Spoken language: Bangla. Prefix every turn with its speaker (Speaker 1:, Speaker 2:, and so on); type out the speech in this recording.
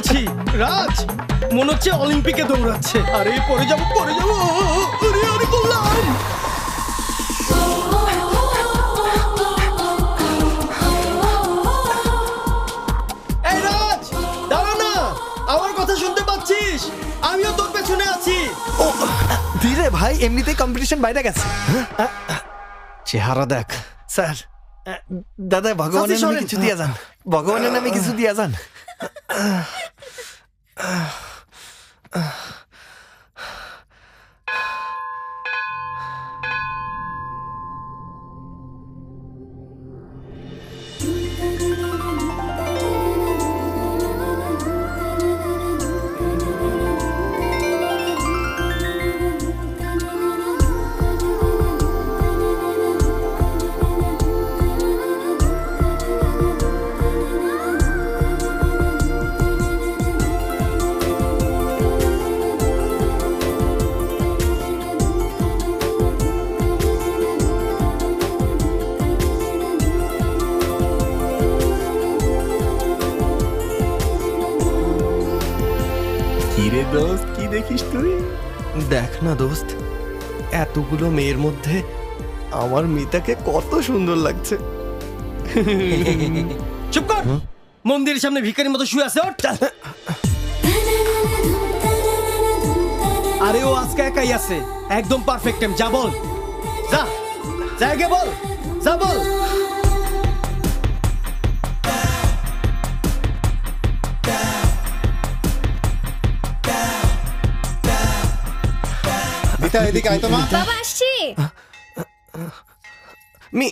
Speaker 1: আছি। রাজ মনে হচ্ছে অলিম্পিকে দৌড়াচ্ছে। আরে পরে যাব পরে যাব। আরে আরে করলাম আমিও তোর পেছনে আছি।
Speaker 2: ও ধীরে ভাই এমনিতেই কম্পিটিশন বাইরে গেছে।
Speaker 1: চেহারা দেখ।
Speaker 2: স্যার দাদা ভগবানের নামে কিছু দিয়া যান। ভগবানের নামে কিছু দিয়া যান। Ugh.
Speaker 1: কিরে দোস্ত কি দেখিস তুই? দেখ না দোস্ত এতগুলো মেয়ের মধ্যে আমার মিতাকে কত সুন্দর লাগছে। চুপ কর! মন্দিরের সামনে ভিখারির মতো শুয়ে আছে আরে ও আজকে একাই আছে। একদম পারফেক্ট টাইম যা বল। যা জায়গা বল যা বল।
Speaker 3: মিতা এদিকে আয় তো মা
Speaker 4: বাবা আসছি
Speaker 1: মি